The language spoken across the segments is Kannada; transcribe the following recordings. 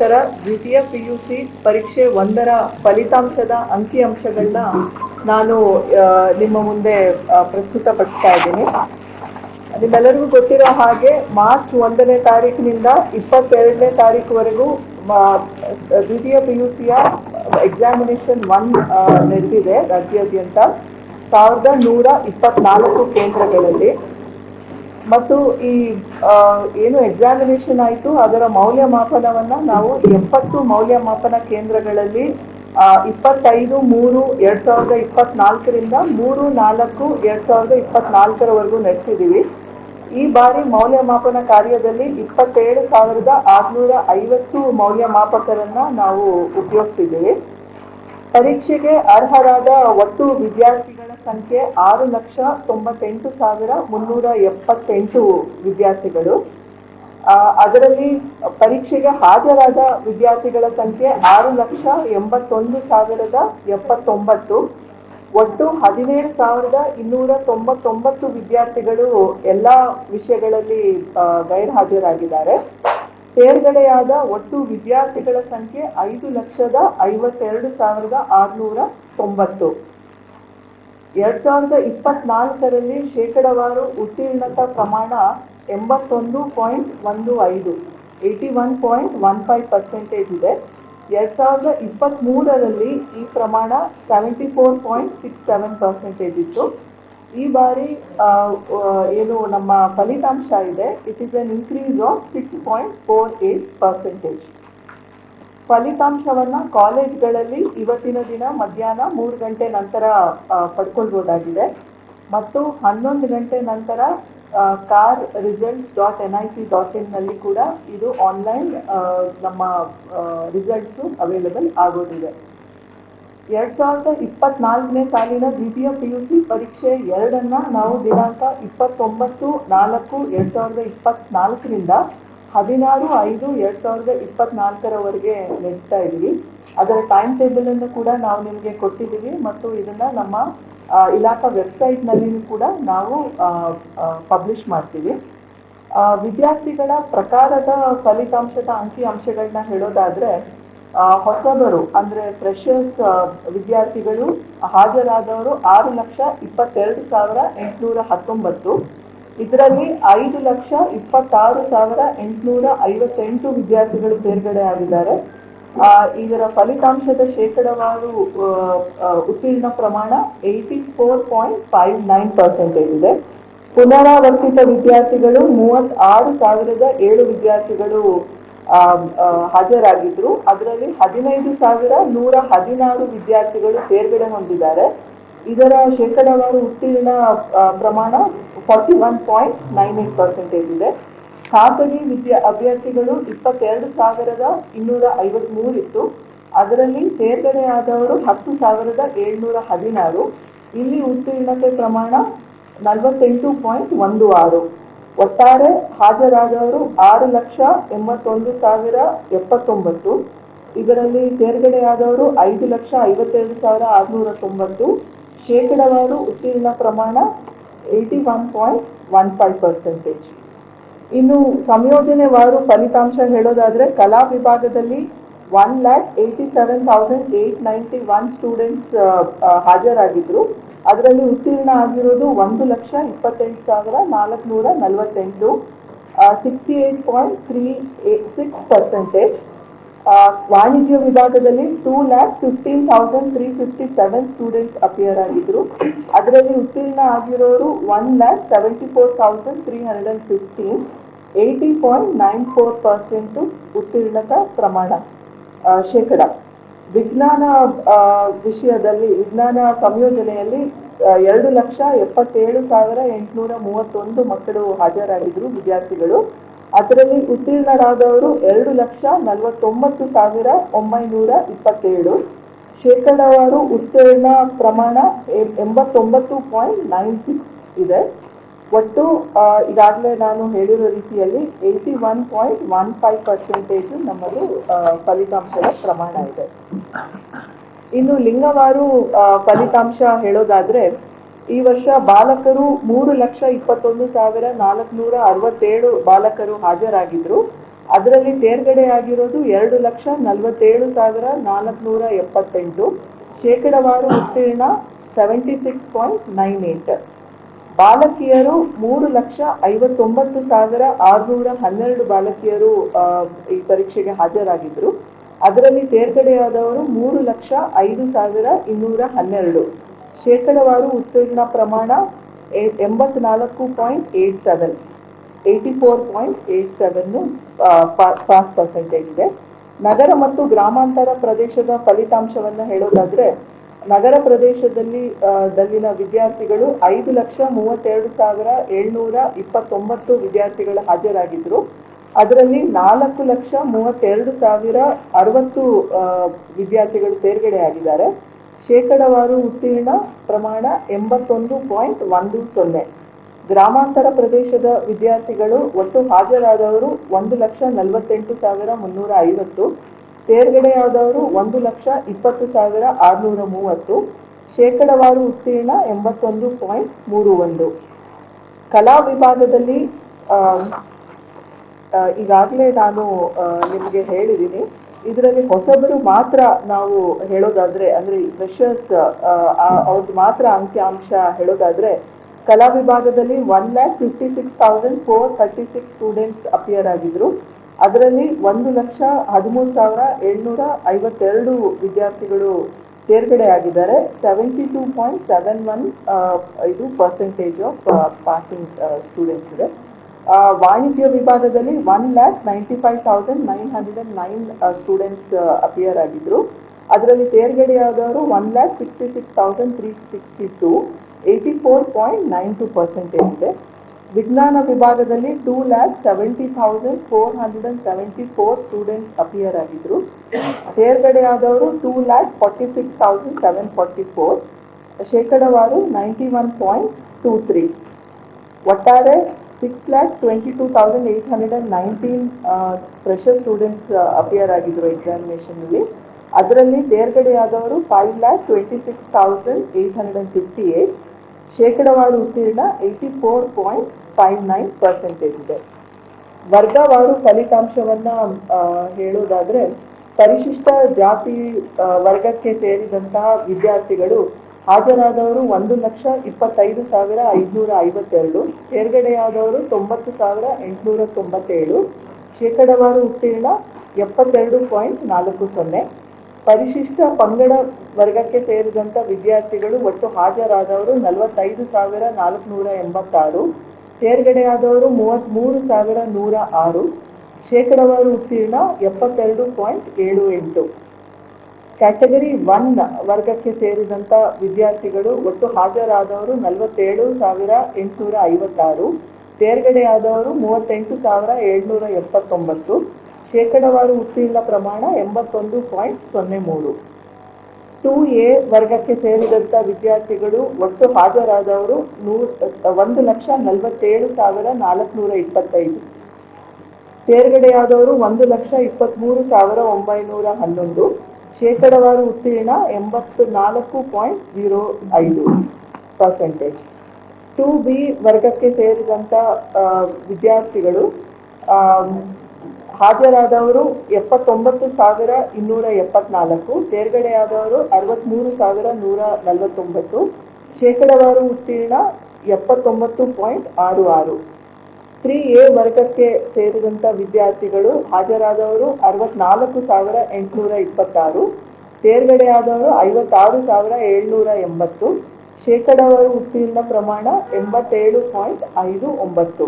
ತರ ದ್ವಿತೀಯ ಪಿಯುಸಿ ಪರೀಕ್ಷೆ ಒಂದರ ಫಲಿತಾಂಶದ ಅಂಕಿಅಂಶಗಳನ್ನ ನಾನು ನಿಮ್ಮ ಮುಂದೆ ಪ್ರಸ್ತುತ ಪ್ರಸ್ತುತಪಡಿಸ್ತಾ ಇದ್ದೀನಿ. ನಿಮ್ಮೆಲ್ಲರಿಗೂ ಗೊತ್ತಿರೋ ಹಾಗೆ ಮಾರ್ಚ್ ಒಂದನೇ ತಾರೀಕಿನಿಂದ ಇಪ್ಪತ್ತೆರಡನೇ ತಾರೀಕುವರೆಗೂ ದ್ವಿತೀಯ ಪಿ ಯು ಸಿಯ ಎಕ್ಸಾಮಿನೇಷನ್ ಒನ್ ನಡೆದಿದೆ ರಾಜ್ಯಾದ್ಯಂತ. ಸಾವಿರದ ನೂರ ಇಪ್ಪತ್ನಾಲ್ಕು ಕೇಂದ್ರಗಳಲ್ಲಿ. ಮತ್ತು ಈ ಏನು ಎಕ್ಸಾಮಿನೇಷನ್ ಆಯಿತು, ಅದರ ಮೌಲ್ಯಮಾಪನವನ್ನ ನಾವು ಎಪ್ಪತ್ತು ಮೌಲ್ಯಮಾಪನ ಕೇಂದ್ರಗಳಲ್ಲಿ ಇಪ್ಪತ್ತೈದು, ಮೂರು, ಎರಡ್ ಸಾವಿರದ ಇಪ್ಪತ್ನಾಲ್ಕರಿಂದ ಮೂರು, ನಾಲ್ಕು, ಎರಡ್ ಸಾವಿರದ ಇಪ್ಪತ್ನಾಲ್ಕರವರೆಗೂ ನಡೆಸಿದ್ದೀವಿ. ಈ ಬಾರಿ ಮೌಲ್ಯಮಾಪನ ಕಾರ್ಯದಲ್ಲಿ ಇಪ್ಪತ್ತೇಳು ಸಾವಿರದ ಆರುನೂರ ಐವತ್ತು ಮೌಲ್ಯಮಾಪಕರನ್ನ ನಾವು ಉಪಯೋಗಿಸಿದ್ದೀವಿ. ಪರೀಕ್ಷೆಗೆ ಅರ್ಹರಾದ ಒಟ್ಟು ವಿದ್ಯಾರ್ಥಿಗಳ ಸಂಖ್ಯೆ ಆರು ಲಕ್ಷ ತೊಂಬತ್ತೆಂಟು ಸಾವಿರ ಮುನ್ನೂರ ಎಪ್ಪತ್ತೆಂಟು ವಿದ್ಯಾರ್ಥಿಗಳು. ಅದರಲ್ಲಿ ಪರೀಕ್ಷೆಗೆ ಹಾಜರಾದ ವಿದ್ಯಾರ್ಥಿಗಳ ಸಂಖ್ಯೆ ಆರು ಲಕ್ಷ ಎಂಬತ್ತೊಂದು ಸಾವಿರದ ಎಪ್ಪತ್ತೊಂಬತ್ತು. ಒಟ್ಟು ಹದಿನೇಳು ಸಾವಿರದ ಇನ್ನೂರ ತೊಂಬತ್ತೊಂಬತ್ತು ವಿದ್ಯಾರ್ಥಿಗಳು ಎಲ್ಲ ವಿಷಯಗಳಲ್ಲಿ ಗೈರ್ಹಾಜರಾಗಿದ್ದಾರೆ. ತೇರ್ಗಡೆಯಾದ ಒಟ್ಟು ವಿದ್ಯಾರ್ಥಿಗಳ ಸಂಖ್ಯೆ ಐದು ಲಕ್ಷದ ಐವತ್ತೆರಡು ಸಾವಿರದ ಆರುನೂರ ತೊಂಬತ್ತು. ಎರಡ್ ಸಾವಿರದ ಇಪ್ಪತ್ನಾಲ್ಕರಲ್ಲಿ ಶೇಕಡವಾರು ಉತ್ತೀರ್ಣತಾ ಪ್ರಮಾಣ ಎಂಬತ್ತೊಂದು ಪಾಯಿಂಟ್ ಒಂದು ಐದು, eighty one point one five percentage ಇದೆ. ಎರಡ್ ಸಾವಿರದ ಇಪ್ಪತ್ತ್ಮೂರರಲ್ಲಿ ಈ ಪ್ರಮಾಣ seventy four point six seven percentage ಇತ್ತು. ಈ ಬಾರಿ ಏನು ನಮ್ಮ ಫಲಿತಾಂಶ ಇದೆ. It is an increase of six point four eight percentage ಫಲಿತಾಂಶವನ್ನ ಕಾಲೇಜ್ಗಳಲ್ಲಿ ಇವತ್ತಿನ ದಿನ ಮಧ್ಯಾಹ್ನ ಮೂರು ಗಂಟೆ ನಂತರ ಪಡ್ಕೊಳ್ಬೋದಾಗಿದೆ. ಮತ್ತು ಹನ್ನೊಂದು ಗಂಟೆ ನಂತರ kar results dot N I C dot ಇನ್ನಲ್ಲಿ ಕೂಡ ಇದು ಆನ್ಲೈನ್ ನಮ್ಮ ರಿಸಲ್ಟ್ಸು ಅವೈಲೇಬಲ್ ಆಗೋದಿದೆ. ಎರಡ್ ಸಾವಿರದ ಇಪ್ಪತ್ನಾಲ್ಕನೇ ಸಾಲಿನ ದ್ವಿತೀಯ ಸಿ ಪರೀಕ್ಷೆ ಎರಡನ್ನ ನಾವು ದಿನಾಂಕ ಇಪ್ಪತ್ತೊಂಬತ್ತು ನಾಲ್ಕು ಎರಡ್ ಸಾವಿರದ ಇಪ್ಪತ್ನಾಲ್ಕರಿಂದ ಹದಿನಾರು ಐದು ಎರಡ್ ಸಾವಿರದ ಇಪ್ಪತ್ನಾಲ್ಕರವರೆಗೆ ನಡೆಸ್ತಾ ಇದ್ದೀವಿ. ಅದರ ಟೈಮ್ ಟೇಬಲ್ ಅನ್ನು ಕೂಡ ನಾವು ನಿಮಗೆ ಕೊಟ್ಟಿದ್ದೀವಿ ಮತ್ತು ಇದನ್ನ ನಮ್ಮ ಇಲಾಖಾ ವೆಬ್ಸೈಟ್ ನಲ್ಲಿಯೂ ಕೂಡ ನಾವು ಪಬ್ಲಿಷ್ ಮಾಡ್ತೀವಿ. ವಿದ್ಯಾರ್ಥಿಗಳ ಪ್ರಕಾರದ ಫಲಿತಾಂಶದ ಅಂಕಿ ಅಂಶಗಳನ್ನ ಹೇಳೋದಾದ್ರೆ ಹೊಸಬರು ಅಂದ್ರೆ ಫ್ರೆಶರ್ಸ್ ವಿದ್ಯಾರ್ಥಿಗಳು ಹಾಜರಾದವರು ಆರು ಲಕ್ಷ ಇಪ್ಪತ್ತೆರಡು ಸಾವಿರ ಎಂಟುನೂರ ಹತ್ತೊಂಬತ್ತು. ಇದರಲ್ಲಿ ಐದು ಲಕ್ಷ ಇಪ್ಪತ್ತಾರು ಸಾವಿರ ಎಂಟುನೂರ ಐವತ್ತೆಂಟು ವಿದ್ಯಾರ್ಥಿಗಳು ತೇರ್ಗಡೆ ಆಗಿದ್ದಾರೆ ಇದರ ಫಲಿತಾಂಶದ ಶೇಕಡವಾರು ಉತ್ತೀರ್ಣ ಪ್ರಮಾಣ eighty four point five nine percentage ಇದೆ. ಪುನರಾವರ್ತಿತ ವಿದ್ಯಾರ್ಥಿಗಳು ಮೂವತ್ತಾರು ಸಾವಿರದ ಏಳು ವಿದ್ಯಾರ್ಥಿಗಳು ಹಾಜರಾಗಿದ್ರು. ಅದರಲ್ಲಿ ಹದಿನೈದು ಸಾವಿರ ನೂರ ಹದಿನಾರು ವಿದ್ಯಾರ್ಥಿಗಳು ತೇರ್ಗಡೆ ಹೊಂದಿದ್ದಾರೆ. ಇದರ ಶೇಕಡಾವಾರು ಉತ್ತೀರ್ಣ ಪ್ರಮಾಣ forty one point nine eight percentage ಇದೆ. ಖಾಸಗಿ ವಿದ್ಯಾ ಅಭ್ಯರ್ಥಿಗಳು ಇಪ್ಪತ್ತೆರಡು ಸಾವಿರದ ಇನ್ನೂರ ಐವತ್ಮೂರು ಇತ್ತು. ಅದರಲ್ಲಿ ತೇರ್ಗಡೆಯಾದವರು ಹತ್ತು ಸಾವಿರದ ಏಳ್ನೂರ ಹದಿನಾರು. ಇಲ್ಲಿ ಉತ್ತೀರ್ಣತೆ ಪ್ರಮಾಣ ನಲವತ್ತೆಂಟು ಪಾಯಿಂಟ್ ಒಂದು ಆರು. ಒಟ್ಟಾರೆ ಹಾಜರಾದವರು ಆರು ಲಕ್ಷ ಎಂಬತ್ತೊಂದು ಸಾವಿರ ಎಪ್ಪತ್ತೊಂಬತ್ತು. ಇದರಲ್ಲಿ ಸೇರ್ಗಡೆಯಾದವರು ಐದು ಲಕ್ಷ ಐವತ್ತೆರಡು ಸಾವಿರ ಆರುನೂರ ತೊಂಬತ್ತು. ಶೇಕಡವಾರು ಉತ್ತೀರ್ಣ ಪ್ರಮಾಣ eighty one point one five percentage ಇನ್ನು ಸಂಯೋಜನೆವಾರು ಫಲಿತಾಂಶ ಹೇಳೋದಾದ್ರೆ ಕಲಾ ವಿಭಾಗದಲ್ಲಿ one lakh eighty seven thousand eight ninety one students ಹಾಜರಾಗಿದ್ರು. ಅದರಲ್ಲಿ ಉತ್ತೀರ್ಣ ಆಗಿರೋದು ಒಂದು ಲಕ್ಷ ಇಪ್ಪತ್ತೆಂಟು ಸಾವಿರ ನಾಲ್ಕುನೂರ ನಲವತ್ತೆಂಟು sixty eight point three six percentage ವಾಣಿಜ್ಯ ವಿಭಾಗದಲ್ಲಿ two lakh fifteen thousand three fifty seven students appear ಆಗಿದ್ರು. ಅದರಲ್ಲಿ ಉತ್ತೀರ್ಣ ಆಗಿರೋರು one lakh seventy four thousand three hundred and fifteen eighty point nine four percent ಉತ್ತೀರ್ಣತ ಪ್ರಮಾಣ. ಶೇಕಡ. ವಿಜ್ಞಾನ ವಿಷಯದಲ್ಲಿ, ವಿಜ್ಞಾನ ಸಂಯೋಜನೆಯಲ್ಲಿ ಎರಡು ಲಕ್ಷ ಎಪ್ಪತ್ತೇಳು ಸಾವಿರ ಎಂಟುನೂರ ಮೂವತ್ತೊಂದು ಮಕ್ಕಳು ಹಾಜರಾಗಿದ್ರು ವಿದ್ಯಾರ್ಥಿಗಳು. ಅದರಲ್ಲಿ ಉತ್ತೀರ್ಣರಾದವರು ಎರಡು ಲಕ್ಷ ನಲವತ್ತೊಂಬತ್ತು ಸಾವಿರ ಒಂಬೈನೂರ ಇಪ್ಪತ್ತೇಳು. ಶೇಕಡಾವಾರು ಉತ್ತೀರ್ಣ ಪ್ರಮಾಣ ಎಂಬತ್ತೊಂಬತ್ತು ಪಾಯಿಂಟ್ ನೈನ್ ಸಿಕ್ಸ್ ಇದೆ. ಒಟ್ಟು ಈಗಾಗಲೇ ನಾನು ಹೇಳಿರೋ ರೀತಿಯಲ್ಲಿ eighty one point one five percentage ನಮ್ಮದು ಫಲಿತಾಂಶದ ಪ್ರಮಾಣ ಇದೆ. ಇನ್ನು ಲಿಂಗವಾರು ಫಲಿತಾಂಶ ಹೇಳೋದಾದ್ರೆ ಈ ವರ್ಷ ಬಾಲಕರು ಮೂರು ಲಕ್ಷ ಇಪ್ಪತ್ತೊಂದು ಸಾವಿರ ನಾಲ್ಕುನೂರ ಅರವತ್ತೇಳು ಬಾಲಕರು ಹಾಜರಾಗಿದ್ರು. ಅದರಲ್ಲಿ ತೇರ್ಗಡೆಯಾಗಿರೋದು ಎರಡು ಲಕ್ಷ ನಲವತ್ತೇಳು ಸಾವಿರ ನಾಲ್ಕುನೂರ ಎಪ್ಪತ್ತೆಂಟು. ಶೇಕಡವಾರು ಉತ್ತೀರ್ಣ seventy six point nine eight ಬಾಲಕಿಯರು ಮೂರು ಲಕ್ಷ ಐವತ್ತೊಂಬತ್ತು ಸಾವಿರ ಆರುನೂರ ಹನ್ನೆರಡು ಬಾಲಕಿಯರು ಈ ಪರೀಕ್ಷೆಗೆ ಹಾಜರಾಗಿದ್ರು. ಅದರಲ್ಲಿ ತೇರ್ಗಡೆಯಾದವರು ಮೂರು ಲಕ್ಷ ಐದು ಸಾವಿರ ಇನ್ನೂರ ಹನ್ನೆರಡು. ಶೇಕಡವಾರು ಉತ್ತೀರ್ಣ ಪ್ರಮಾಣ ಎಂಬತ್ನಾಲ್ಕು point eight seven. Eighty four point eight seven pass percentage ಇದೆ. ನಗರ ಮತ್ತು ಗ್ರಾಮಾಂತರ ಪ್ರದೇಶದ ಫಲಿತಾಂಶವನ್ನ ಹೇಳೋದಾದ್ರೆ, ನಗರ ಪ್ರದೇಶದಲ್ಲಿ ದಲ್ಲಿನ ವಿದ್ಯಾರ್ಥಿಗಳು ಐದು ಲಕ್ಷ ಮೂವತ್ತೆರಡು ಸಾವಿರ ಏಳ್ನೂರ ಇಪ್ಪತ್ತೊಂಬತ್ತು ವಿದ್ಯಾರ್ಥಿಗಳು ಹಾಜರಾಗಿದ್ರು. ಅದರಲ್ಲಿ ನಾಲ್ಕು ಲಕ್ಷ ಮೂವತ್ತೆರಡು ಸಾವಿರ ಅರವತ್ತು ವಿದ್ಯಾರ್ಥಿಗಳು ವಿದ್ಯಾರ್ಥಿಗಳು ತೇರ್ಗಡೆಯಾಗಿದ್ದಾರೆ ಶೇಕಡವಾರು ಉತ್ತೀರ್ಣ ಪ್ರಮಾಣ ಎಂಬತ್ತೊಂದು ಪಾಯಿಂಟ್ ಒಂದು ಸೊನ್ನೆ. ಗ್ರಾಮಾಂತರ ಪ್ರದೇಶದ ವಿದ್ಯಾರ್ಥಿಗಳು ಒಟ್ಟು ಹಾಜರಾದವರು ಒಂದು ಲಕ್ಷ ನಲವತ್ತೆಂಟು ಸಾವಿರ ಮುನ್ನೂರ ಐವತ್ತು. ತೇರ್ಗಡೆಯಾದವರು ಒಂದು ಲಕ್ಷ ಇಪ್ಪತ್ತು ಸಾವಿರ ಆರುನೂರ ಮೂವತ್ತು. ಶೇಕಡವಾರು ಉತ್ತೀರ್ಣ ಎಂಬತ್ತೊಂದು ಪಾಯಿಂಟ್ ಮೂರು ಒಂದು. ಕಲಾ ವಿಭಾಗದಲ್ಲಿ ಈಗಾಗಲೇ ನಾನು ನಿಮಗೆ ಹೇಳಿದ್ದೀನಿ ಇದರಲ್ಲಿ ಹೊಸಬರು ಮಾತ್ರ ನಾವು ಹೇಳೋದಾದ್ರೆ, ಅಂದ್ರೆ ಫ್ರೆಶರ್ಸ್ ಅವ್ರದ್ದು ಮಾತ್ರ ಅಂಕಿಅಂಶ ಹೇಳೋದಾದ್ರೆ, ಕಲಾ ವಿಭಾಗದಲ್ಲಿ one lakh fifty six thousand four thirty six students appear ಆಗಿದ್ರು. ಅದರಲ್ಲಿ ಒಂದು ಲಕ್ಷ ಹದಿಮೂರು ಸಾವಿರ ಏಳ್ನೂರ ಐವತ್ತೆರಡು ವಿದ್ಯಾರ್ಥಿಗಳು ತೇರ್ಗಡೆ ಆಗಿದ್ದಾರೆ. Seventy two point seven one ಇದು ಪರ್ಸೆಂಟೇಜ್ ಆಫ್ ಪಾಸಿಂಗ್ ಸ್ಟೂಡೆಂಟ್ಸ್ ಇದೆ. ವಾಣಿಜ್ಯ ವಿಭಾಗದಲ್ಲಿ one lakh ninety five thousand nine hundred and nine students appear ಆಗಿದ್ರು. ಅದರಲ್ಲಿ ತೇರ್ಗಡೆಯಾದವರು one lakh sixty six thousand three sixty two eighty four point nine two percentage ಇದೆ. ವಿಜ್ಞಾನ ವಿಭಾಗದಲ್ಲಿ two lakh seventy thousand four hundred and seventy four students appear ಆಗಿದ್ರು. ತೇರ್ಗಡೆಯಾದವರು two lakh forty six thousand seven forty four ಶೇಕಡವಾರು ninety one point two three ಒಟ್ಟಾರೆ six lakh twenty two thousand eight hundred and nineteen fresher students appear ಆಗಿದ್ರು ಎಕ್ಸಾಮಿನೇಷನಲ್ಲಿ ಅದರಲ್ಲಿ ತೇರ್ಗಡೆಯಾದವರು five lakh twenty six thousand eight hundred fifty eight ಶೇಕಡವಾರು ಉತ್ತೀರ್ಣ eighty four point five nine percentage ಇದೆ. ವರ್ಗವಾರು ಫಲಿತಾಂಶವನ್ನ ಹೇಳೋದಾದ್ರೆ ಪರಿಶಿಷ್ಟ ಜಾತಿ ವರ್ಗಕ್ಕೆ ಸೇರಿದಂತಹ ವಿದ್ಯಾರ್ಥಿಗಳು ಹಾಜರಾದವರು ಒಂದು ಲಕ್ಷ ಇಪ್ಪತ್ತೈದು ಸಾವಿರ ಐದುನೂರ ಐವತ್ತೆರಡು, ತೇರ್ಗಡೆಯಾದವರು ತೊಂಬತ್ತು ಸಾವಿರ ಎಂಟುನೂರ ತೊಂಬತ್ತೇಳು, ಶೇಕಡವಾರು ಉತ್ತೀರ್ಣ ಎಪ್ಪತ್ತೆರಡು ಪಾಯಿಂಟ್ ನಾಲ್ಕು ಸೊನ್ನೆ. ಪರಿಶಿಷ್ಟ ಪಂಗಡ ವರ್ಗಕ್ಕೆ ಸೇರಿದಂತ ವಿದ್ಯಾರ್ಥಿಗಳು ಒಟ್ಟು ಹಾಜರಾದವರು ನಲವತ್ತೈದು ಸಾವಿರ ನಾಲ್ಕುನೂರ ಎಂಬತ್ತಾರು, ತೇರ್ಗಡೆಯಾದವರು ಮೂವತ್ತ್ಮೂರು ಸಾವಿರ ನೂರ ಆರು, ಶೇಕಡವಾರು ಉತ್ತೀರ್ಣ ಎಪ್ಪತ್ತೆರಡು ಪಾಯಿಂಟ್ ಏಳು ಎಂಟು. ಕ್ಯಾಟಗರಿ ಒನ್ ವರ್ಗಕ್ಕೆ ಸೇರಿದಂತ ವಿದ್ಯಾರ್ಥಿಗಳು ಒಟ್ಟು ಹಾಜರಾದವರು ನಲವತ್ತೇಳು ಸಾವಿರ ಎಂಟುನೂರ ಐವತ್ತಾರು, ತೇರ್ಗಡೆಯಾದವರು ಮೂವತ್ತೆಂಟು ಸಾವಿರ ಏಳ್ನೂರ ಎಪ್ಪತ್ತೊಂಬತ್ತು, ಶೇಕಡವಾರು ಉತ್ತೀರ್ಣ ಪ್ರಮಾಣ ಎಂಬತ್ತೊಂದು ಪಾಯಿಂಟ್ ಸೊನ್ನೆ ಮೂರು. ಟೂ ಎ ವರ್ಗಕ್ಕೆ ಸೇರಿದಂತ ವಿದ್ಯಾರ್ಥಿಗಳು ಒಟ್ಟು ಹಾಜರಾದವರು ನೂರ್, ಒಂದು ಲಕ್ಷ ನಲವತ್ತೇಳು ಸಾವಿರ ನಾಲ್ಕುನೂರ ಇಪ್ಪತ್ತೈದು, ತೇರ್ಗಡೆಯಾದವರು ಒಂದು ಲಕ್ಷ ಇಪ್ಪತ್ತ್ಮೂರು ಸಾವಿರ ಒಂಬೈನೂರ ಹನ್ನೊಂದು ಶೇಕಡವಾರು ಉತ್ತೀರ್ಣ ಎಂಬತ್ತು ನಾಲ್ಕು ಪಾಯಿಂಟ್ ಜೀರೋ ಐದು ಪರ್ಸೆಂಟೇಜ್ ಟು ಬಿ ವರ್ಗಕ್ಕೆ ಸೇರಿದಂತ ವಿದ್ಯಾರ್ಥಿಗಳು ಹಾಜರಾದವರು ಎಪ್ಪತ್ತೊಂಬತ್ತು ಸಾವಿರ ಇನ್ನೂರ ಎಪ್ಪತ್ನಾಲ್ಕು, ತೇರ್ಗಡೆಯಾದವರು ಅರವತ್ತ್ಮೂರು ಸಾವಿರ ನೂರ ನಲವತ್ತೊಂಬತ್ತು, ಶೇಕಡವಾರು ಉತ್ತೀರ್ಣ ಎಪ್ಪತ್ತೊಂಬತ್ತು ಪಾಯಿಂಟ್ ಆರು ಆರು. ತ್ರೀ ಎ ವರ್ಗಕ್ಕೆ ಸೇರಿದಂತ ವಿದ್ಯಾರ್ಥಿಗಳು ಹಾಜರಾದವರು ಅರವತ್ನಾಲ್ಕು ಸಾವಿರ ಎಂಟುನೂರ ಇಪ್ಪತ್ತಾರು, ತೇರ್ಗಡೆಯಾದವರು ಐವತ್ತಾರು ಸಾವಿರ ಏಳ್ನೂರ ಎಂಬತ್ತು, ಶೇಕಡಾವಾರು ಉತ್ತೀರ್ಣ ಪ್ರಮಾಣ ಎಂಬತ್ತೇಳು ಪಾಯಿಂಟ್ ಐದು ಒಂಬತ್ತು.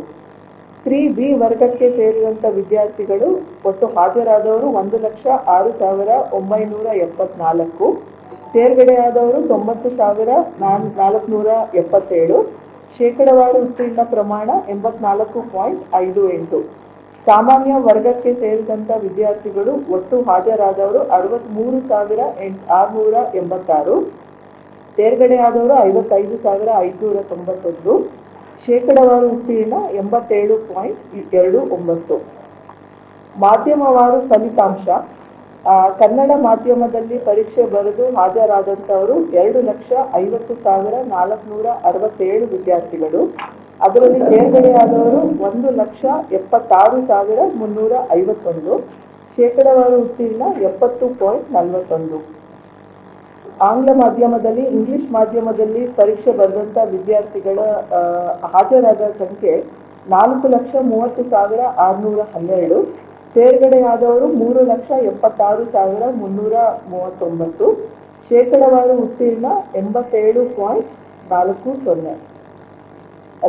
ತ್ರೀ ಬಿ ವರ್ಗಕ್ಕೆ ಸೇರಿದಂತ ವಿದ್ಯಾರ್ಥಿಗಳು ಒಟ್ಟು ಹಾಜರಾದವರು ಒಂದು ಲಕ್ಷ ಆರು ಸಾವಿರ ಒಂಬೈನೂರ ಎಪ್ಪತ್ನಾಲ್ಕು, ತೇರ್ಗಡೆಯಾದವರು ತೊಂಬತ್ತು ಸಾವಿರ ನಾಲ್ ನಾಲ್ಕುನೂರ ಎಪ್ಪತ್ತೇಳು ಶೇಕಡವಾರು ಉತ್ತೀರ್ಣ ಪ್ರಮಾಣ ಎಂಬತ್ನಾಲ್ಕು ಪಾಯಿಂಟ್ ಐದು ಎಂಟು. ಸಾಮಾನ್ಯ ವರ್ಗಕ್ಕೆ ಸೇರಿದಂತ ವಿದ್ಯಾರ್ಥಿಗಳು ಒಟ್ಟು ಹಾಜರಾದವರು ಅರವತ್ಮೂರು ಸಾವಿರ ಎಂಟ್ ಆರುನೂರ ಎಂಬತ್ತಾರು. ತೇರ್ಗಡೆಯಾದವರು ಐವತ್ತೈದು ಸಾವಿರ ಐದುನೂರ ತೊಂಬತ್ತೊಂದು. ಶೇಕಡವಾರು ಉತ್ತೀರ್ಣ ಎಂಬತ್ತೇಳು ಪಾಯಿಂಟ್ ಎರಡು ಒಂಬತ್ತು. ಮಾಧ್ಯಮವಾರು ಫಲಿತಾಂಶ. ಕನ್ನಡ ಮಾಧ್ಯಮದಲ್ಲಿ ಪರೀಕ್ಷೆ ಬರೆದು ಹಾಜರಾದಂಥವರು ಎರಡು ಲಕ್ಷ ಐವತ್ತು ಸಾವಿರ ನಾಲ್ಕುನೂರ ಅರವತ್ತೇಳು ವಿದ್ಯಾರ್ಥಿಗಳು. ಅದರಲ್ಲಿ ತೇರ್ಗಡೆಯಾದವರು ಒಂದು ಲಕ್ಷ ಎಪ್ಪತ್ತಾರು ಸಾವಿರ ಮುನ್ನೂರ ಐವತ್ತೊಂದು. ಶೇಕಡವಾರು ಉತ್ತೀರ್ಣ ಎಪ್ಪತ್ತು ಪಾಯಿಂಟ್ ನಲವತ್ತೊಂದು. ಆಂಗ್ಲ ಮಾಧ್ಯಮದಲ್ಲಿ, ಇಂಗ್ಲಿಷ್ ಮಾಧ್ಯಮದಲ್ಲಿ ಪರೀಕ್ಷೆ ಬರೆದಂತ ವಿದ್ಯಾರ್ಥಿಗಳ ಹಾಜರಾದ ಸಂಖ್ಯೆ ನಾಲ್ಕು ಲಕ್ಷ ಮೂವತ್ತು ಸಾವಿರ ಆರುನೂರ ಹನ್ನೆರಡು. ತೇರ್ಗಡೆಯಾದವರು ಮೂರು ಲಕ್ಷ ಎಪ್ಪತ್ತಾರು ಸಾವಿರ ಮುನ್ನೂರ ಮೂವತ್ತೊಂಬತ್ತು. ಶೇಕಡವಾರು ಉತ್ತೀರ್ಣ ಎಂಬತ್ತೇಳು ಪಾಯಿಂಟ್ ನಾಲ್ಕು ಸೊನ್ನೆ.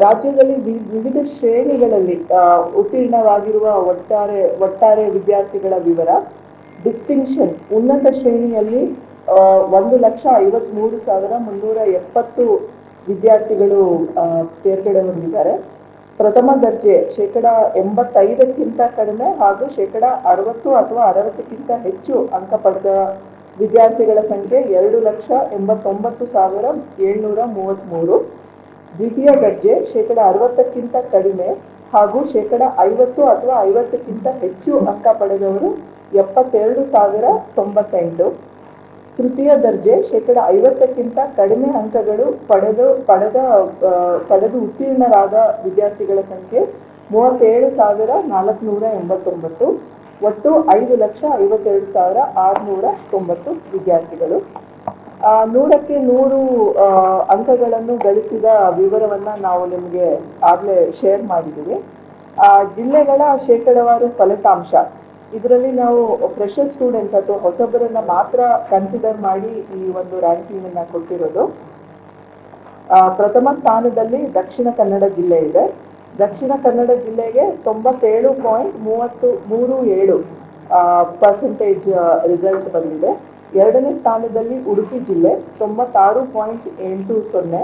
ರಾಜ್ಯದಲ್ಲಿ ವಿವಿಧ ಶ್ರೇಣಿಗಳಲ್ಲಿ ಉತ್ತೀರ್ಣವಾಗಿರುವ ಒಟ್ಟಾರೆ ಒಟ್ಟಾರೆ ವಿದ್ಯಾರ್ಥಿಗಳ ವಿವರ. ಡಿಸ್ಟಿಂಕ್ಷನ್, ಉನ್ನತ ಶ್ರೇಣಿಯಲ್ಲಿ ಒಂದು ಲಕ್ಷ ಐವತ್ಮೂರು ಸಾವಿರ ಮುನ್ನೂರ ಎಪ್ಪತ್ತು ವಿದ್ಯಾರ್ಥಿಗಳು ತೇರ್ಗಡೆ ಹೊಂದಿದ್ದಾರೆ. ಪ್ರಥಮ ದರ್ಜೆ ಶೇಕಡ ಎಂಬತ್ತೈದಕ್ಕಿಂತ ಕಡಿಮೆ ಹಾಗೂ ಶೇಕಡ ಅರವತ್ತು ಅಥವಾ ಅರವತ್ತಕ್ಕಿಂತ ಹೆಚ್ಚು ಅಂಕ ಪಡೆದ ವಿದ್ಯಾರ್ಥಿಗಳ ಸಂಖ್ಯೆ ಎರಡು ಲಕ್ಷ ಎಂಬತ್ತೊಂಬತ್ತು ಸಾವಿರ ಏಳ್ನೂರ ಮೂವತ್ತ್ಮೂರು. ದ್ವಿತೀಯ ದರ್ಜೆ ಶೇಕಡ ಅರವತ್ತಕ್ಕಿಂತ ಕಡಿಮೆ ಹಾಗೂ ಶೇಕಡ ಐವತ್ತು ಅಥವಾ ಐವತ್ತಕ್ಕಿಂತ ಹೆಚ್ಚು ಅಂಕ ಪಡೆದವರು ಎಪ್ಪತ್ತೆರಡು ಸಾವಿರ ತೊಂಬತ್ತೆಂಟು. ತೃತೀಯ ದರ್ಜೆ ಶೇಕಡ ಐವತ್ತಕ್ಕಿಂತ ಕಡಿಮೆ ಅಂಕಗಳು ಪಡೆದು ಪಡೆದ ಪಡೆದು ಉತ್ತೀರ್ಣರಾದ ವಿದ್ಯಾರ್ಥಿಗಳ ಸಂಖ್ಯೆ ಮೂವತ್ತೇಳು ಸಾವಿರ ನಾಲ್ಕುನೂರ ಎಂಬತ್ತೊಂಬತ್ತು. ಒಟ್ಟು ಐದು ಲಕ್ಷ ಐವತ್ತೆರಡು ಸಾವಿರ ಆರುನೂರ ತೊಂಬತ್ತು ವಿದ್ಯಾರ್ಥಿಗಳು. ನೂರಕ್ಕೆ ನೂರು ಅಂಕಗಳನ್ನು ಗಳಿಸಿದ ವಿವರವನ್ನ ನಾವು ನಿಮಗೆ ಆಗ್ಲೇ ಶೇರ್ ಮಾಡಿದ್ದೀವಿ. ಆ, ಜಿಲ್ಲೆಗಳ ಶೇಕಡವಾರು ಫಲಿತಾಂಶ. ಇದರಲ್ಲಿ ನಾವು ಫ್ರೆಶರ್ ಸ್ಟೂಡೆಂಟ್ಸ್ ಅಥವಾ ಹೊಸಬರನ್ನ ಮಾತ್ರ ಕನ್ಸಿಡರ್ ಮಾಡಿ ಈ ಒಂದು ರ್ಯಾಂಕಿಂಗ್ ಅನ್ನ ಕೊಟ್ಟಿರೋದು. ಪ್ರಥಮ ಸ್ಥಾನದಲ್ಲಿ ದಕ್ಷಿಣ ಕನ್ನಡ ಜಿಲ್ಲೆ ಇದೆ. ದಕ್ಷಿಣ ಕನ್ನಡ ಜಿಲ್ಲೆಗೆ ತೊಂಬತ್ತೇಳು ಪಾಯಿಂಟ್ ಮೂವತ್ತು, ಮೂರು ಏಳು ಪರ್ಸೆಂಟೇಜ್ ರಿಸಲ್ಟ್ ಬಂದಿದೆ. ಎರಡನೇ ಸ್ಥಾನದಲ್ಲಿ ಉಡುಪಿ ಜಿಲ್ಲೆ, ತೊಂಬತ್ತಾರು ಪಾಯಿಂಟ್ ಎಂಟು ಸೊನ್ನೆ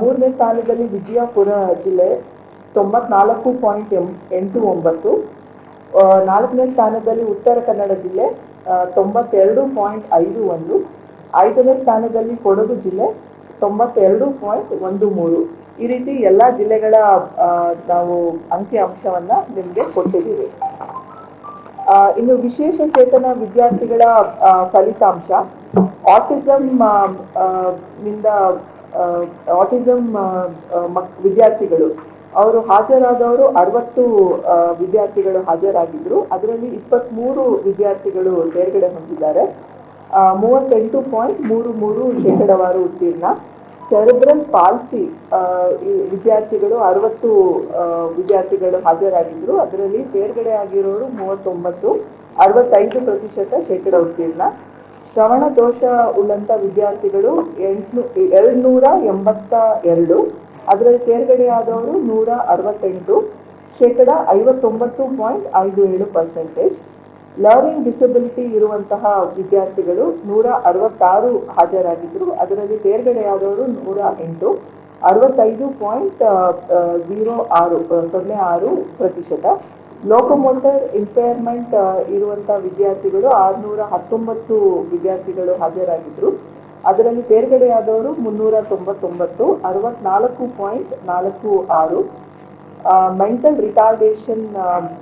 ಮೂರನೇ ಸ್ಥಾನದಲ್ಲಿ ವಿಜಯಪುರ ಜಿಲ್ಲೆ, ತೊಂಬತ್ನಾಲ್ಕು ಪಾಯಿಂಟ್ ಎಂ ಎಂಟು ಒಂಬತ್ತು ನಾಲ್ಕನೇ ಸ್ಥಾನದಲ್ಲಿ ಉತ್ತರ ಕನ್ನಡ ಜಿಲ್ಲೆ ತೊಂಬತ್ತೆರಡು ಪಾಯಿಂಟ್ ಐದು ಒಂದು. ಐದನೇ ಸ್ಥಾನದಲ್ಲಿ ಕೊಡಗು ಜಿಲ್ಲೆ, ತೊಂಬತ್ತೆರಡು ಪಾಯಿಂಟ್ ಒಂದು ಮೂರು. ಈ ರೀತಿ ಎಲ್ಲಾ ಜಿಲ್ಲೆಗಳ ನಾವು ಅಂಕಿ ಅಂಶವನ್ನ ನಿಮ್ಗೆ ಕೊಟ್ಟಿದ್ದೀವಿ. ಇನ್ನು ವಿಶೇಷ ಚೇತನ ವಿದ್ಯಾರ್ಥಿಗಳ ಫಲಿತಾಂಶ. ಆಟಿಸಮ್ನಿಂದ ಆಟಿಸಮ್ ವಿದ್ಯಾರ್ಥಿಗಳು. ಅವರು ಹಾಜರಾದವರು ಅರವತ್ತು ವಿದ್ಯಾರ್ಥಿಗಳು ಹಾಜರಾಗಿದ್ರು. ಅದರಲ್ಲಿ ಇಪ್ಪತ್ಮೂರು ವಿದ್ಯಾರ್ಥಿಗಳು ತೇರ್ಗಡೆ ಹೊಂದಿದ್ದಾರೆ. ಮೂವತ್ತೆಂಟು ಪಾಯಿಂಟ್ ಮೂರು ಮೂರು ಶೇಕಡವಾರು ಉತ್ತೀರ್ಣ. ಸೆರೆಬ್ರಲ್ ಪಾಲ್ಸಿ ವಿದ್ಯಾರ್ಥಿಗಳು ಅರವತ್ತು ವಿದ್ಯಾರ್ಥಿಗಳು ಹಾಜರಾಗಿದ್ರು. ಅದರಲ್ಲಿ ತೇರ್ಗಡೆ ಆಗಿರೋರು ಮೂವತ್ತೊಂಬತ್ತು, ಅರವತ್ತೈದು ಪ್ರತಿಶತ ಶೇಕಡ ಉತ್ತೀರ್ಣ. ಶ್ರವಣ ದೋಷ ಉಳ್ಳಂತ ವಿದ್ಯಾರ್ಥಿಗಳು ಎಂಟ್ನೂ ಎರಡ್ನೂರ ಎಂಬತ್ತ ಎರಡು. ಅದರಲ್ಲಿ ತೇರ್ಗಡೆಯಾದವರು ನೂರ ಅರವತ್ತೆಂಟು, ಶೇಕಡ ಐವತ್ತೊಂಬತ್ತು ಪಾಯಿಂಟ್ ಐದು ಏಳು ಪರ್ಸೆಂಟೇಜ್. ಲರ್ನಿಂಗ್ ಡಿಸಬಿಲಿಟಿ ಇರುವಂತಹ ವಿದ್ಯಾರ್ಥಿಗಳು ನೂರ ಅರವತ್ತಾರು ಹಾಜರಾಗಿದ್ದರು ಅದರಲ್ಲಿ ತೇರ್ಗಡೆಯಾದವರು ನೂರ ಎಂಟು, ಅರವತ್ತೈದು ಪಾಯಿಂಟ್ ಝೀರೋ ಆರು ಸೊನ್ನೆ ಆರು ಪ್ರತಿಶತ. ಲೋಕೋಮೋಟರ್ ಇಂಪೇರ್ಮೆಂಟ್ ಇರುವಂಥ ವಿದ್ಯಾರ್ಥಿಗಳು ಆರುನೂರ ಹತ್ತೊಂಬತ್ತು ವಿದ್ಯಾರ್ಥಿಗಳು ಹಾಜರಾಗಿದ್ರು. ಅದರಲ್ಲಿ ತೇರ್ಗಡೆಯಾದವರು ಮುನ್ನೂರ ತೊಂಬತ್ತೊಂಬತ್ತು, ಅರವತ್ನಾಲ್ಕು ಪಾಯಿಂಟ್ ನಾಲ್ಕು ಆರು. ಮೆಂಟಲ್ ರಿಟಾರ್ಡೇಷನ್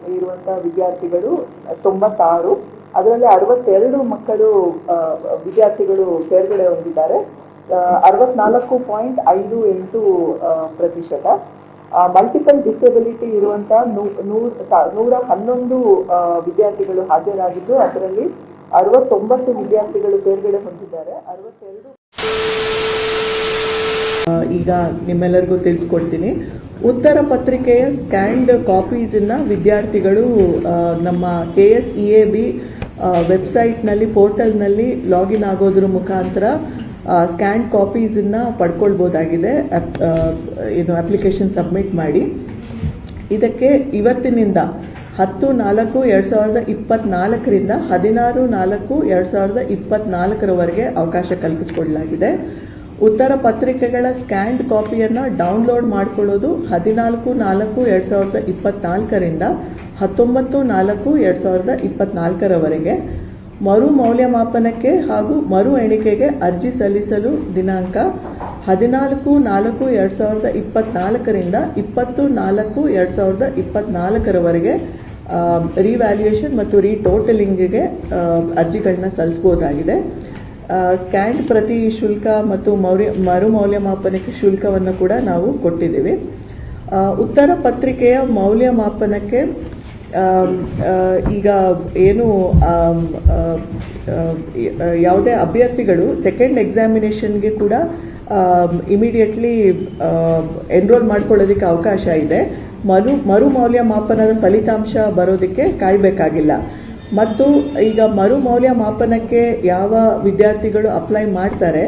ಇರುವಂಥ ವಿದ್ಯಾರ್ಥಿಗಳು ತೊಂಬತ್ತಾರು. ಅದರಲ್ಲಿ ಅರವತ್ತೆರಡು ಮಕ್ಕಳು ವಿದ್ಯಾರ್ಥಿಗಳು ತೇರ್ಗಡೆ ಹೊಂದಿದ್ದಾರೆ. ಅರವತ್ನಾಲ್ಕು ಪಾಯಿಂಟ್ ಐದು ಎಂಟು ಪ್ರತಿಶತ. ಮಲ್ಟಿಪಲ್ ಡಿಸೆಬಿಲಿಟಿ ಇರುವಂತ ನೂ- ನೂರ್ ಹನ್ನೊಂದು ವಿದ್ಯಾರ್ಥಿಗಳು ಹಾಜರಾಗಿದ್ದು, ಅದರಲ್ಲಿ ಅರವತ್ತೊಂಬತ್ತು ವಿದ್ಯಾರ್ಥಿಗಳು ತೇರ್ಗಡೆ ಹೊಂದಿದ್ದಾರೆ. ಅರವತ್ತೆರಡು ಈಗ ನಿಮ್ಮೆಲ್ಲರಿಗೂ ತಿಳಿಸ್ಕೊಡ್ತೀನಿ. ಉತ್ತರ ಪತ್ರಿಕೆಯ ಸ್ಕ್ಯಾಂಡ್ ಕಾಪೀಸನ್ನು ವಿದ್ಯಾರ್ಥಿಗಳು ನಮ್ಮ K S E A B ವೆಬ್ಸೈಟ್ನಲ್ಲಿ ಪೋರ್ಟಲ್ನಲ್ಲಿ ಲಾಗಿನ್ ಆಗೋದ್ರ ಮುಖಾಂತರ ಸ್ಕ್ಯಾಂಡ್ ಕಾಪೀಸನ್ನ ಪಡ್ಕೊಳ್ಬೋದಾಗಿದೆ. ಏನು ಅಪ್ಲಿಕೇಶನ್ ಸಬ್ಮಿಟ್ ಮಾಡಿ. ಇದಕ್ಕೆ ಇವತ್ತಿನಿಂದ ಹತ್ತು, ನಾಲ್ಕು, ಎರಡು ಸಾವಿರದ ಇಪ್ಪತ್ನಾಲ್ಕರಿಂದ ಹದಿನಾರು, ನಾಲ್ಕು, ಎರಡು ಸಾವಿರದ ಇಪ್ಪತ್ನಾಲ್ಕರವರೆಗೆ ಅವಕಾಶ ಕಲ್ಪಿಸಿಕೊಡಲಾಗಿದೆ. ಉತ್ತರ ಪತ್ರಿಕೆಗಳ ಸ್ಕ್ಯಾಂಡ್ ಕಾಪಿಯನ್ನು ಡೌನ್ಲೋಡ್ ಮಾಡಿಕೊಳ್ಳೋದು ಹದಿನಾಲ್ಕು, ನಾಲ್ಕು, ಎರಡು ಸಾವಿರದ ಇಪ್ಪತ್ನಾಲ್ಕರಿಂದ ಹತ್ತೊಂಬತ್ತು, ನಾಲ್ಕು, ಎರಡು ಸಾವಿರದ ಇಪ್ಪತ್ನಾಲ್ಕರವರೆಗೆ ಮರು ಮೌಲ್ಯಮಾಪನಕ್ಕೆ ಹಾಗೂ ಮರು ಎಣಿಕೆಗೆ ಅರ್ಜಿ ಸಲ್ಲಿಸಲು ದಿನಾಂಕ ಹದಿನಾಲ್ಕು, ನಾಲ್ಕು, ಎರಡು ಸಾವಿರದ ಇಪ್ಪತ್ನಾಲ್ಕರಿಂದ ಇಪ್ಪತ್ತು, ನಾಲ್ಕು, ಎರಡು ಸಾವಿರದ ಇಪ್ಪತ್ನಾಲ್ಕರವರೆಗೆ ರಿವ್ಯಾಲ್ಯೂಯೇಷನ್ ಮತ್ತು ರಿಟೋಟಲಿಂಗ್ಗೆ ಅರ್ಜಿಗಳನ್ನ ಸಲ್ಲಿಸಬಹುದಾಗಿದೆ ಸ್ಕ್ಯಾನ್ ಪ್ರತಿ ಶುಲ್ಕ ಮತ್ತು ಮೌರ್ಯ ಮರು ಮೌಲ್ಯಮಾಪನಕ್ಕೆ ಶುಲ್ಕವನ್ನು ಕೂಡ ನಾವು ಕೊಟ್ಟಿದ್ದೀವಿ. ಉತ್ತರ ಪತ್ರಿಕೆಯ ಮೌಲ್ಯಮಾಪನಕ್ಕೆ ಈಗ ಏನು ಯಾವುದೇ ಅಭ್ಯರ್ಥಿಗಳು ಸೆಕೆಂಡ್ ಎಕ್ಸಾಮಿನೇಷನ್ಗೆ ಕೂಡ ಇಮಿಡಿಯೇಟ್ಲಿ ಎನ್ರೋಲ್ ಮಾಡ್ಕೊಳ್ಳೋದಕ್ಕೆ ಅವಕಾಶ ಇದೆ. ಮರು ಮೌಲ್ಯಮಾಪನದ ಫಲಿತಾಂಶ ಬರೋದಕ್ಕೆ ಕಾಯಬೇಕಾಗಿಲ್ಲ. ಮತ್ತು ಈಗ ಮರು ಮೌಲ್ಯಮಾಪನಕ್ಕೆ ಯಾವ ವಿದ್ಯಾರ್ಥಿಗಳು ಅಪ್ಲೈ ಮಾಡ್ತಾರೆ,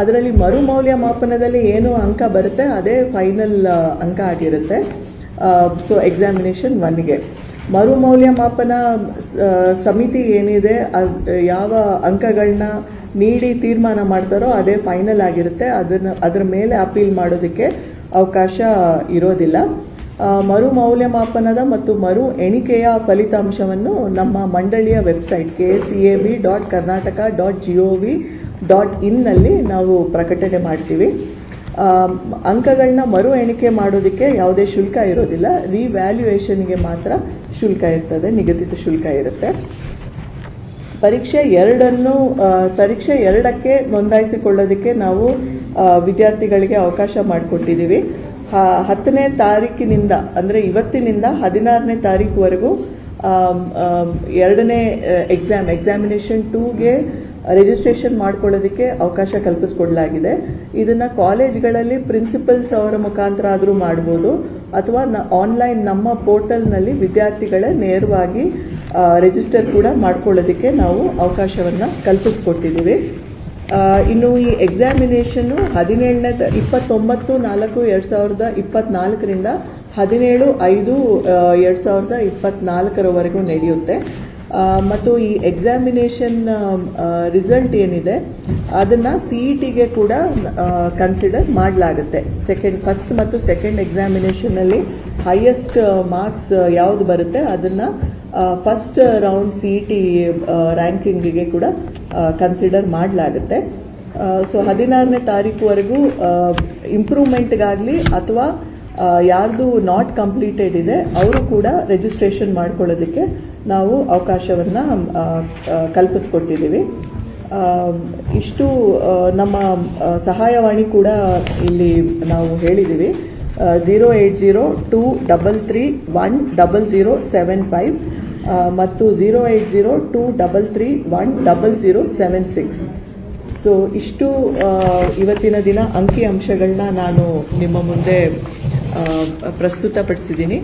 ಅದರಲ್ಲಿ ಮರು ಮೌಲ್ಯಮಾಪನದಲ್ಲಿ ಏನು ಅಂಕ ಬರುತ್ತೆ, ಅದೇ ಫೈನಲ್ ಅಂಕ ಆಗಿರುತ್ತೆ. ಸೊ ಎಕ್ಸಾಮಿನೇಷನ್ ಒನ್ಗೆ ಮರು ಮೌಲ್ಯಮಾಪನ ಸಮಿತಿ ಏನಿದೆ ಯಾವ ಅಂಕಗಳನ್ನ ನೀಡಿ ತೀರ್ಮಾನ ಮಾಡ್ತಾರೋ ಅದೇ ಫೈನಲ್ ಆಗಿರುತ್ತೆ. ಅದನ್ನು, ಅದರ ಮೇಲೆ ಅಪೀಲ್ ಮಾಡೋದಕ್ಕೆ ಅವಕಾಶ ಇರೋದಿಲ್ಲ. ಮರು ಮೌಲ್ಯಮಾಪನದ ಮತ್ತು ಮರು ಎಣಿಕೆಯ ಫಲಿತಾಂಶವನ್ನು ನಮ್ಮ ಮಂಡಳಿಯ website K C A B dot Karnataka dot G O V dot ಇನ್ನಲ್ಲಿ ನಾವು ಪ್ರಕಟಣೆ ಮಾಡ್ತೀವಿ. ಅಂಕಗಳನ್ನ ಮರು ಎಣಿಕೆ ಮಾಡೋದಕ್ಕೆ ಯಾವುದೇ ಶುಲ್ಕ ಇರೋದಿಲ್ಲ. ರಿವ್ಯಾಲ್ಯೂಯೇಷನ್ಗೆ ಮಾತ್ರ ಶುಲ್ಕ ಇರ್ತದೆ, ನಿಗದಿತ ಶುಲ್ಕ ಇರುತ್ತೆ. ಪರೀಕ್ಷೆ ಎರಡನ್ನು ಪರೀಕ್ಷೆ ಎರಡಕ್ಕೆ ನೋಂದಾಯಿಸಿಕೊಳ್ಳೋದಕ್ಕೆ ನಾವು ವಿದ್ಯಾರ್ಥಿಗಳಿಗೆ ಅವಕಾಶ ಮಾಡಿಕೊಟ್ಟಿದ್ದೀವಿ. ಹತ್ತನೇ ತಾರೀಕಿನಿಂದ, ಅಂದರೆ ಇವತ್ತಿನಿಂದ ಹದಿನಾರನೇ ತಾರೀಕುವರೆಗೂ ಎರಡನೇ ಎಕ್ಸಾಮ್ ಎಕ್ಸಾಮಿನೇಷನ್ ಟೂಗೆ ರಿಜಿಸ್ಟ್ರೇಷನ್ ಮಾಡ್ಕೊಳ್ಳೋದಕ್ಕೆ ಅವಕಾಶ ಕಲ್ಪಿಸ್ಕೊಡ್ಲಾಗಿದೆ. ಇದನ್ನ ಕಾಲೇಜ್ಗಳಲ್ಲಿ ಪ್ರಿನ್ಸಿಪಲ್ಸ್ ಅವರ ಮುಖಾಂತರ ಆದರೂ ಮಾಡ್ಬೋದು, ಅಥವಾ ಆನ್ಲೈನ್ ನಮ್ಮ ಪೋರ್ಟಲ್ನಲ್ಲಿ ವಿದ್ಯಾರ್ಥಿಗಳೇ ನೇರವಾಗಿ ರಿಜಿಸ್ಟರ್ ಕೂಡ ಮಾಡ್ಕೊಳ್ಳೋದಕ್ಕೆ ನಾವು ಅವಕಾಶವನ್ನು ಕಲ್ಪಿಸ್ಕೊಟ್ಟಿದ್ದೀವಿ. ಇನ್ನು ಈ ಎಕ್ಸಾಮಿನೇಷನ್ನು ಹದಿನೇಳನೇ ಇಪ್ಪತ್ತೊಂಬತ್ತು, ನಾಲ್ಕು, ಎರಡು ಸಾವಿರದ ಇಪ್ಪತ್ನಾಲ್ಕರಿಂದ ಹದಿನೇಳು, ಐದು ಎರಡು ಸಾವಿರದ ಇಪ್ಪತ್ನಾಲ್ಕರವರೆಗೂ ನಡೆಯುತ್ತೆ. ಮತ್ತು ಈ ಎಕ್ಸಾಮಿನೇಷನ್ ರಿಸಲ್ಟ್ ಏನಿದೆ, ಅದನ್ನು ಸಿ ಇ ಟಿಗೆ ಕೂಡ ಕನ್ಸಿಡರ್ ಮಾಡಲಾಗುತ್ತೆ. ಸೆಕೆಂಡ್ ಫಸ್ಟ್ ಮತ್ತು ಸೆಕೆಂಡ್ ಎಕ್ಸಾಮಿನೇಷನಲ್ಲಿ ಹೈಯೆಸ್ಟ್ ಮಾರ್ಕ್ಸ್ ಯಾವುದು ಬರುತ್ತೆ, ಅದನ್ನು first round C E T ರ್ಯಾಂಕಿಂಗಿಗೆ ಕೂಡ ಕನ್ಸಿಡರ್ ಮಾಡಲಾಗುತ್ತೆ. ಸೊ ಹದಿನಾರನೇ ತಾರೀಕುವರೆಗೂ ಇಂಪ್ರೂವ್ಮೆಂಟ್ಗಾಗಲಿ ಅಥವಾ ಯಾರ್ದು ನಾಟ್ ಕಂಪ್ಲೀಟೆಡ್ ಇದೆ, ಅವರು ಕೂಡ ರಿಜಿಸ್ಟ್ರೇಷನ್ ಮಾಡ್ಕೊಳ್ಳೋದಕ್ಕೆ ನಾವು ಅವಕಾಶವನ್ನು ಕಲ್ಪಿಸ್ಕೊಟ್ಟಿದ್ದೀವಿ. ಇಷ್ಟು ನಮ್ಮ ಸಹಾಯವಾಣಿ ಕೂಡ ಇಲ್ಲಿ ನಾವು ಹೇಳಿದ್ದೀವಿ. Zero eight zero two double three one double zero seven five ಮತ್ತು zero eight zero two double three one double zero seven six. So, ಇಷ್ಟು ಇವತ್ತಿನ ದಿನ ಅಂಕಿ ಅಂಶಗಳನ್ನ ನಾನು ನಿಮ್ಮ ಮುಂದೆ ಪ್ರಸ್ತುತಪಡಿಸಿದ್ದೀನಿ.